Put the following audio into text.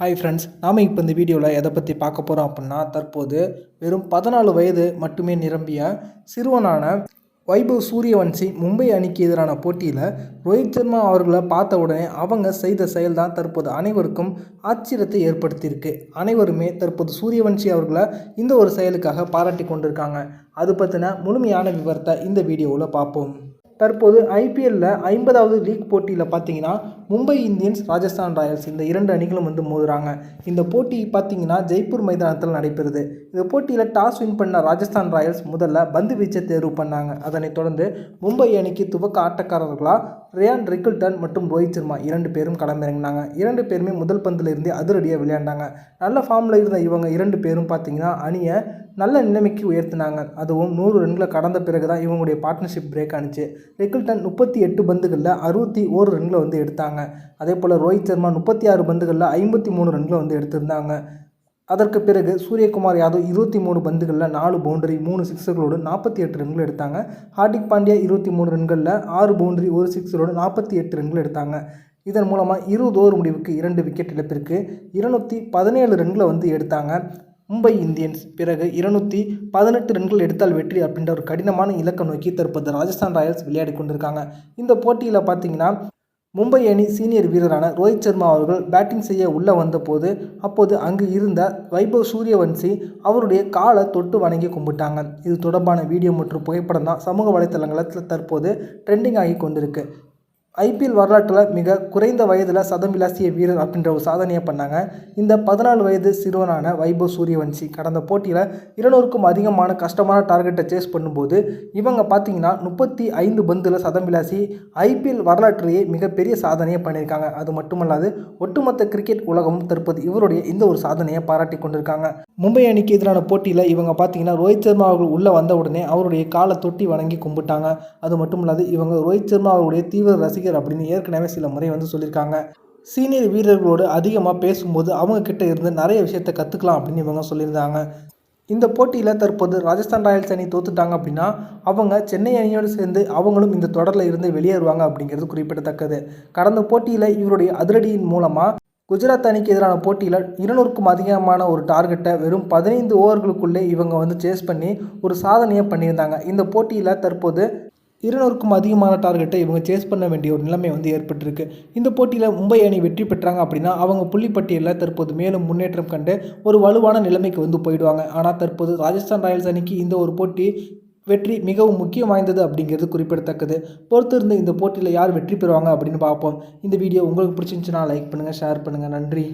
Hi friends நாம் இப்போ இந்த வீடியோவில் எதை பற்றி பார்க்க போகிறோம் அப்படின்னா தற்போது வெறும் பதினாலு வயது மட்டுமே நிரம்பிய சிறுவனான வைபவ் சூரியவன்சி மும்பை அணிக்கு எதிரான போட்டியில் ரோஹித் சர்மா அவர்களை பார்த்த உடனே அவங்க செய்த செயல்தான் தற்போது அனைவருக்கும் ஆச்சரியத்தை ஏற்படுத்தியிருக்கு. அனைவருமே தற்போது சூரியவன்சி அவர்களை இந்த ஒரு செயலுக்காக பாராட்டி கொண்டிருக்காங்க. அது பற்றின முழுமையான விவரத்தை இந்த வீடியோவில் பார்ப்போம். தற்போது ஐபிஎல்லில் ஐம்பதாவது லீக் போட்டியில் பார்த்தீங்கன்னா மும்பை இந்தியன்ஸ் ராஜஸ்தான் ராயல்ஸ் இந்த இரண்டு அணிகளும் வந்து மோதுறாங்க. இந்த போட்டி பார்த்தீங்கன்னா ஜெய்ப்பூர் மைதானத்தில் நடைபெறுது. இந்த போட்டியில் டாஸ் வின் பண்ண ராஜஸ்தான் ராயல்ஸ் முதல்ல பந்து வீச்சை தேர்வு பண்ணாங்க. அதனைத் தொடர்ந்து மும்பை அணிக்கு துவக்க ஆட்டக்காரர்களாக ரியான் ரிக்கிள்டன் மற்றும் ரோஹித் சர்மா இரண்டு பேரும் களமிறங்கினாங்க. இரண்டு பேருமே முதல் பந்தில் இருந்தே அதிரடியாக விளையாண்டாங்க. நல்ல ஃபார்மில் இருந்த இவங்க இரண்டு பேரும் பார்த்தீங்கன்னா அணியை நல்ல நிலைமைக்கு உயர்த்தினாங்க. அதுவும் நூறு ரன்களை கடந்த பிறகு தான் இவங்களுடைய பார்ட்னர்ஷிப் பிரேக் ஆனிச்சு ரிக்கிள்டன் முப்பத்தி எட்டு பந்துகளில் அறுபத்தி ஓரு ரன்களை வந்து எடுத்தாங்க. அதே போல் ரோஹித் சர்மா முப்பத்தி ஆறு பந்துகளில் ஐம்பத்தி மூணு ரன்களை வந்து எடுத்திருந்தாங்க. அதற்கு பிறகு சூரியகுமார் யாதவ் இருபத்தி மூணு பந்துகளில் நாலு பவுண்டரி மூணு சிக்ஸர்களோடு நாற்பத்தி எட்டு ரன்கள் எடுத்தாங்க. ஹார்திக் பாண்டியா இருபத்தி மூணு ரன்களில் ஆறு பவுண்டரி ஒரு சிக்ஸரோடு நாற்பத்தி எட்டு ரன்கள் எடுத்தாங்க. இதன் மூலமாக இருபது ஓவர் முடிவுக்கு இரண்டு விக்கெட் இழப்பிற்கு இருநூற்றி பதினேழு ரன்களை வந்து எடுத்தாங்க. மும்பை இந்தியன்ஸ் பிறகு இருநூற்றி பதினெட்டு ரன்கள் எடுத்தால் வெற்றி அப்படின்ற ஒரு கடினமான இலக்கை நோக்கி தற்போது ராஜஸ்தான் ராயல்ஸ் விளையாடி கொண்டிருக்காங்க. இந்த போட்டியில் பார்த்தீங்கன்னா மும்பை அணி சீனியர் வீரரான ரோஹித் சர்மா அவர்கள் பேட்டிங் செய்ய உள்ளே வந்தபோது அப்போது அங்கு இருந்த வைபவ் சூரியவன்சி அவருடைய காலை தொட்டு வணங்கி கும்பிட்டாங்க. இது தொடர்பான வீடியோ மற்றும் புகைப்படம் தான் சமூக வலைத்தளங்களில் தற்போது ட்ரெண்டிங் ஆகி கொண்டிருக்கு. ஐபிஎல் வரலாற்றில் மிக குறைந்த வயதில் சதம் விளாசிய வீரர் அப்படின்ற ஒரு சாதனையை பண்ணாங்க. இந்த பதினாலு வயது சிறுவனான வைபவ் சூரியவன்சி கடந்த போட்டியில் இருநூறுக்கும் அதிகமான கஷ்டமான டார்கெட்டை சேஸ் பண்ணும்போது இவங்க பார்த்தீங்கன்னா முப்பத்தி ஐந்து பந்தில் சதம் விளாசி ஐபிஎல் வரலாற்றிலேயே மிகப்பெரிய சாதனையை பண்ணியிருக்காங்க. அது மட்டுமல்லாது ஒட்டுமொத்த கிரிக்கெட் உலகமும் தற்போது இவருடைய இந்த ஒரு சாதனையை பாராட்டி கொண்டிருக்காங்க. மும்பை அணிக்கு எதிரான போட்டியில் இவங்க பார்த்தீங்கன்னா ரோஹித் சர்மா அவர்கள் உள்ளே வந்த உடனே அவருடைய காலை தொட்டி வணங்கி கும்பிட்டாங்க. அது மட்டும் இல்லாது இவங்க ரோஹித் சர்மா அவருடைய தீவிர ரசிகர் அப்படின்னு ஏற்கனவே சில முறை வந்து சொல்லியிருக்காங்க. சீனியர் வீரர்களோடு அதிகமாக பேசும்போது அவங்க கிட்ட இருந்து நிறைய விஷயத்தை கற்றுக்கலாம் அப்படின்னு இவங்க சொல்லியிருந்தாங்க. இந்த போட்டியில் தற்போது ராஜஸ்தான் ராயல்ஸ் அணி தோத்துட்டாங்க அப்படின்னா அவங்க சென்னை அணியோடு சேர்ந்து அவங்களும் இந்த தொடரில் இருந்து வெளியேறுவாங்க அப்படிங்கிறது குறிப்பிடத்தக்கது. கடந்த போட்டியில் இவருடைய அதிரடியின் மூலமாக குஜராத் அணிக்கு எதிரான போட்டியில் இருநூறுக்கும் அதிகமான ஒரு டார்கெட்டை வெறும் பதினைந்து ஓவர்களுக்குள்ளே இவங்க வந்து சேஸ் பண்ணி ஒரு சாதனையை பண்ணியிருந்தாங்க. இந்த போட்டியில் தற்போது இருநூறுக்கும் அதிகமான டார்கெட்டை இவங்க சேஸ் பண்ண வேண்டிய ஒரு நிலைமை வந்து ஏற்பட்டிருக்கு. இந்த போட்டியில் மும்பை அணி வெற்றி பெற்றாங்க அப்படின்னா அவங்க புள்ளிப்பட்டியலில் தற்போது மேலும் முன்னேற்றம் கண்டு ஒரு வலுவான நிலைமைக்கு வந்து போயிடுவாங்க. ஆனால் தற்போது ராஜஸ்தான் ராயல்ஸ் அணிக்கு இந்த ஒரு போட்டி வெற்றி மிகவும் முக்கியம் வாய்ந்தது அப்படிங்கிறது குறிப்பிடத்தக்கது. பொறுத்திருந்து இந்த போட்டியில் யார் வெற்றி பெறுவாங்க அப்படின்னு பார்ப்போம். இந்த வீடியோ உங்களுக்கு பிடிச்சிருந்துச்சுன்னா லைக் பண்ணுங்கள் ஷேர் பண்ணுங்கள் நன்றி.